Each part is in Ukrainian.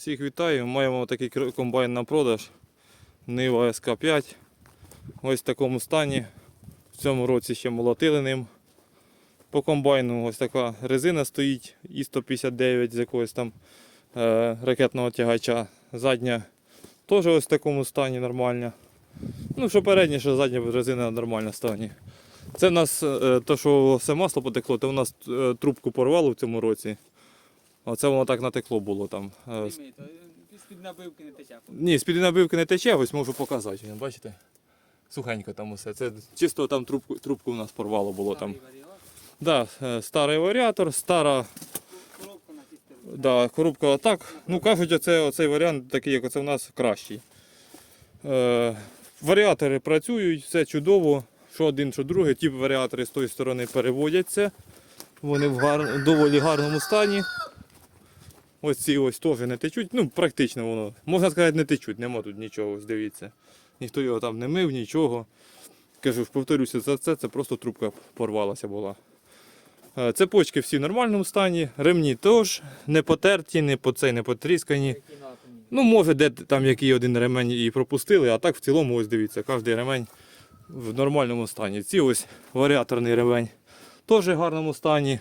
Всіх вітаю. Маємо такий комбайн на продаж. Нива СК5. Ось в такому стані. В цьому році ще молотили ним. По комбайну ось така резина стоїть І-159 з якогось там е, ракетного тягача. Задня теж ось в такому стані нормальна. Ну, що передня, що задня резина в нормальному стані. Це в нас е, то, що все масло потекло, то у нас е, трубку порвало в цьому році. Оце воно так натекло було там. Е, то з-під набивки не тече. ні, з-під набивки не тече, ось можу показати. Бачите? Сухенько там усе. Це чисто там трубку, трубку у нас порвало було там. Старий. Да, е, старий варіатор, стара Коробку на да, коробка отак. Ну кажуть, оце, оцей варіант такий, як оце в нас кращий. Е, варіатори працюють, все чудово. Що один, що другий. Ті варіатори з тої сторони переводяться. Вони в гар... доволі гарному стані. Ось ці ось теж не течуть. Ну, практично воно. Можна сказати, не течуть, нема тут нічого, ось дивіться. Ніхто його там не мив, нічого. Кажу, повторюся, за це це просто трубка порвалася була. Е, Цепочки всі в нормальному стані, ремні теж не потерті, не по цей, не потріскані. Ну, може, де там який один ремень і пропустили, а так в цілому, ось дивіться, кожен ремень в нормальному стані. Ці ось варіаторний ремень теж в гарному стані.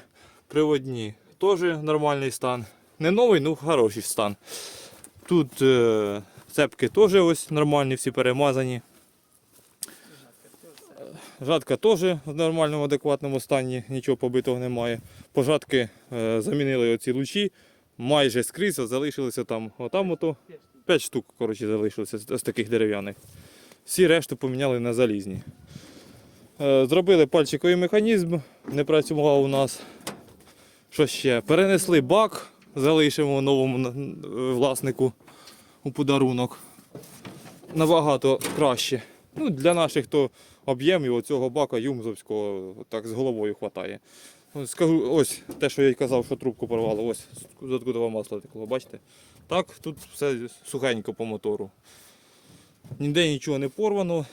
Приводні теж нормальний стан. Не новий, ну хороший стан. Тут е, цепки теж ось нормальні, всі перемазані. Жатка теж в нормальному, адекватному стані, нічого побитого немає. Пожатки е, замінили оці лучі, майже скрізь залишилися там. Отам ото 5 штук коротше, залишилося з з таких дерев'яних. Всі решту поміняли на залізні. Е, Зробили пальчиковий механізм, не працював у нас. Що ще? Перенесли бак, залишимо новому власнику у подарунок. Набагато краще. Ну, для наших то об'ємів оцього бака юмзовського так з головою вистачає. Скажу, ось те, що я й казав, що трубку порвало, ось з откудова масло текло, бачите? Так, тут все сухенько по мотору. Ніде нічого не порвано.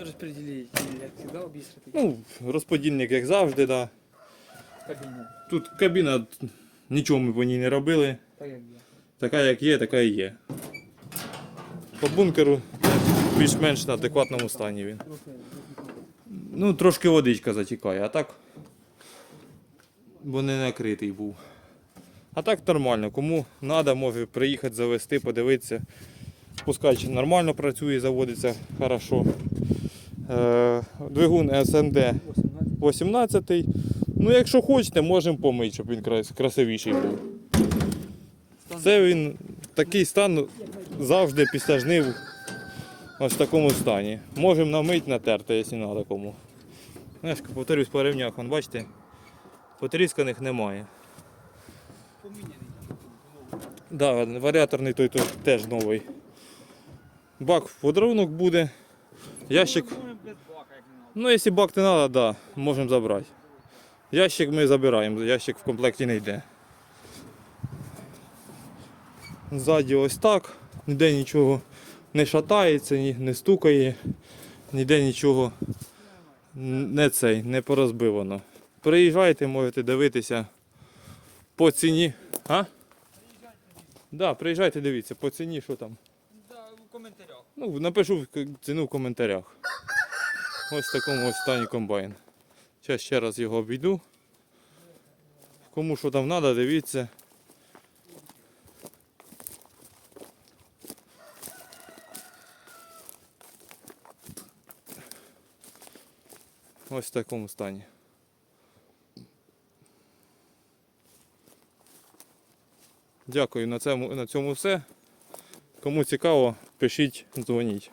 Розподіліть, як завжди, обісрати. Ну, розподільник, як завжди, да. Кабіну. Тут кабіна, нічого ми по ній не робили. Така як є, така і є. По бункеру більш-менш на адекватному стані він. Ну, трошки водичка затікає, а так. Бо не накритий був. А так нормально. Кому треба, може приїхати завести, подивитися. Пускач нормально працює, заводиться хорошо. Е, двигун SMD 18. 18. Ну, якщо хочете, можемо помити, щоб він красивіший був. Це він такий стан завжди після жнив ось в такому стані. Можемо намити, натерти, якщо на такому. Знаєш, повторюсь по рівнях, вон, бачите, потрісканих немає. Да, варіаторний той, той теж новий. Бак в подарунок буде. Ящик. Ну, якщо бак не треба, да, можемо забрати. Ящик ми забираємо, ящик в комплекті не йде. Ззаді ось так, ніде нічого не шатається, ні- не стукає, ніде нічого не цей, не порозбивано. Приїжджайте, можете дивитися по ціні. А? Да, приїжджайте, дивіться, по ціні, що там. Да, у коментарях. Ну, напишу ціну в коментарях. Ось в такому ось стані комбайн. Зараз ще раз його обійду. Кому що там треба, дивіться. Ось в такому стані. Дякую на цьому, на цьому все. Кому цікаво, пишіть, дзвоніть.